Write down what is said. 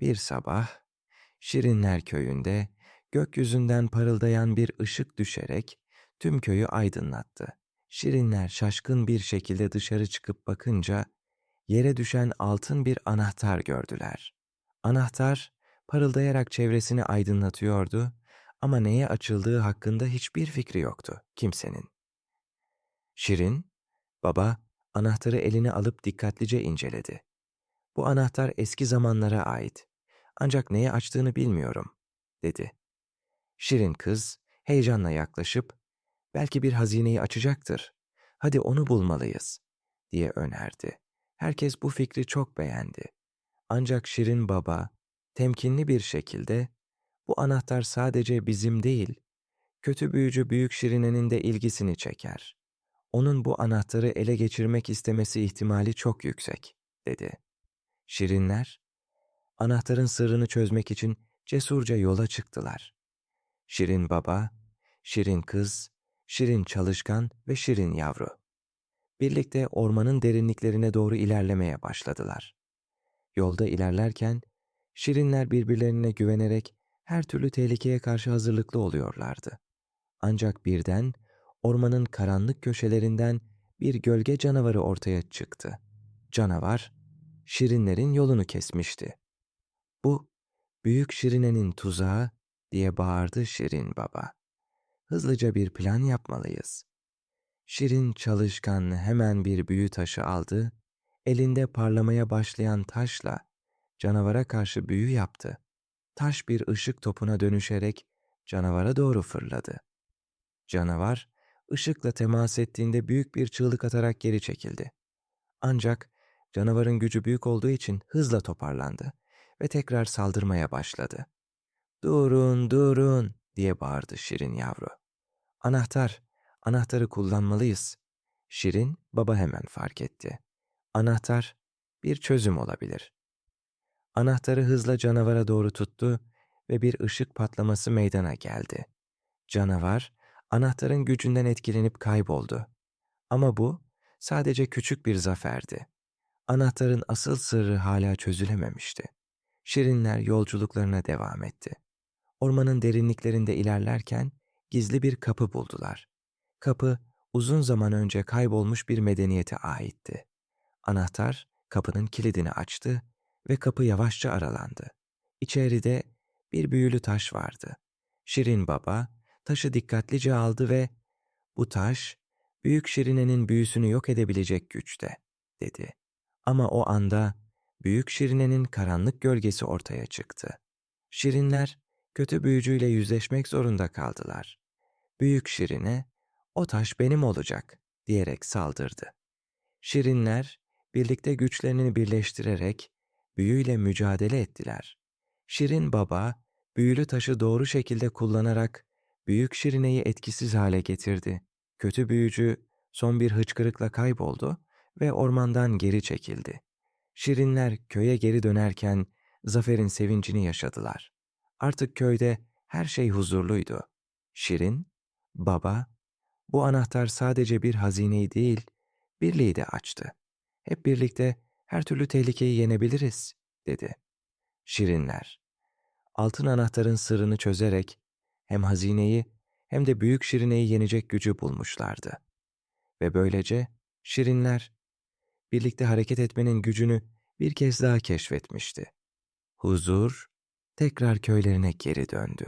Bir sabah, Şirinler köyünde gökyüzünden parıldayan bir ışık düşerek tüm köyü aydınlattı. Şirinler şaşkın bir şekilde dışarı çıkıp bakınca yere düşen altın bir anahtar gördüler. Anahtar parıldayarak çevresini aydınlatıyordu ama neye açıldığı hakkında hiçbir fikri yoktu kimsenin. Şirin, baba anahtarı eline alıp dikkatlice inceledi. Bu anahtar eski zamanlara ait. Ancak neye açtığını bilmiyorum, dedi. Şirin kız heyecanla yaklaşıp, belki bir hazineyi açacaktır. Hadi onu bulmalıyız, diye önerdi. Herkes bu fikri çok beğendi. Ancak Şirin baba, temkinli bir şekilde, bu anahtar sadece bizim değil, kötü büyücü Büyük Şirine'nin de ilgisini çeker. Onun bu anahtarı ele geçirmek istemesi ihtimali çok yüksek, dedi. Şirinler, anahtarın sırrını çözmek için cesurca yola çıktılar. Şirin baba, Şirin kız, Şirin çalışkan ve Şirin yavru. Birlikte ormanın derinliklerine doğru ilerlemeye başladılar. Yolda ilerlerken Şirinler birbirlerine güvenerek her türlü tehlikeye karşı hazırlıklı oluyorlardı. Ancak birden ormanın karanlık köşelerinden bir gölge canavarı ortaya çıktı. Canavar, Şirinlerin yolunu kesmişti. Bu, büyük Şirine'nin tuzağı diye bağırdı Şirin baba. Hızlıca bir plan yapmalıyız. Şirin çalışkan hemen bir büyü taşı aldı, elinde parlamaya başlayan taşla canavara karşı büyü yaptı. Taş bir ışık topuna dönüşerek canavara doğru fırladı. Canavar, ışıkla temas ettiğinde büyük bir çığlık atarak geri çekildi. Ancak canavarın gücü büyük olduğu için hızla toparlandı ve tekrar saldırmaya başladı. Durun, durun diye bağırdı Şirin yavru. Anahtar, anahtarı kullanmalıyız. Şirin baba hemen fark etti. Anahtar bir çözüm olabilir. Anahtarı hızla canavara doğru tuttu ve bir ışık patlaması meydana geldi. Canavar anahtarın gücünden etkilenip kayboldu. Ama bu sadece küçük bir zaferdi. Anahtarın asıl sırrı hala çözülememişti. Şirinler yolculuklarına devam etti. Ormanın derinliklerinde ilerlerken gizli bir kapı buldular. Kapı uzun zaman önce kaybolmuş bir medeniyete aitti. Anahtar kapının kilidini açtı ve kapı yavaşça aralandı. İçeride bir büyülü taş vardı. Şirin baba taşı dikkatlice aldı ve bu taş büyük Şirine'nin büyüsünü yok edebilecek güçte, dedi. Ama o anda büyük Şirine'nin karanlık gölgesi ortaya çıktı. Şirinler kötü büyücüyle yüzleşmek zorunda kaldılar. Büyük Şirine, o taş benim olacak diyerek saldırdı. Şirinler birlikte güçlerini birleştirerek büyüyle mücadele ettiler. Şirin baba büyülü taşı doğru şekilde kullanarak büyük Şirine'yi etkisiz hale getirdi. Kötü büyücü son bir hıçkırıkla kayboldu ve ormandan geri çekildi. Şirinler köye geri dönerken zaferin sevincini yaşadılar. Artık köyde her şey huzurluydu. Şirin, baba, bu anahtar sadece bir hazineyi değil, birliği de açtı. Hep birlikte her türlü tehlikeyi yenebiliriz, dedi. Şirinler, altın anahtarın sırrını çözerek hem hazineyi hem de büyük Şirine'yi yenecek gücü bulmuşlardı. Ve böylece Şirinler, birlikte hareket etmenin gücünü bir kez daha keşfetmişti. Huzur, tekrar köylerine geri döndü.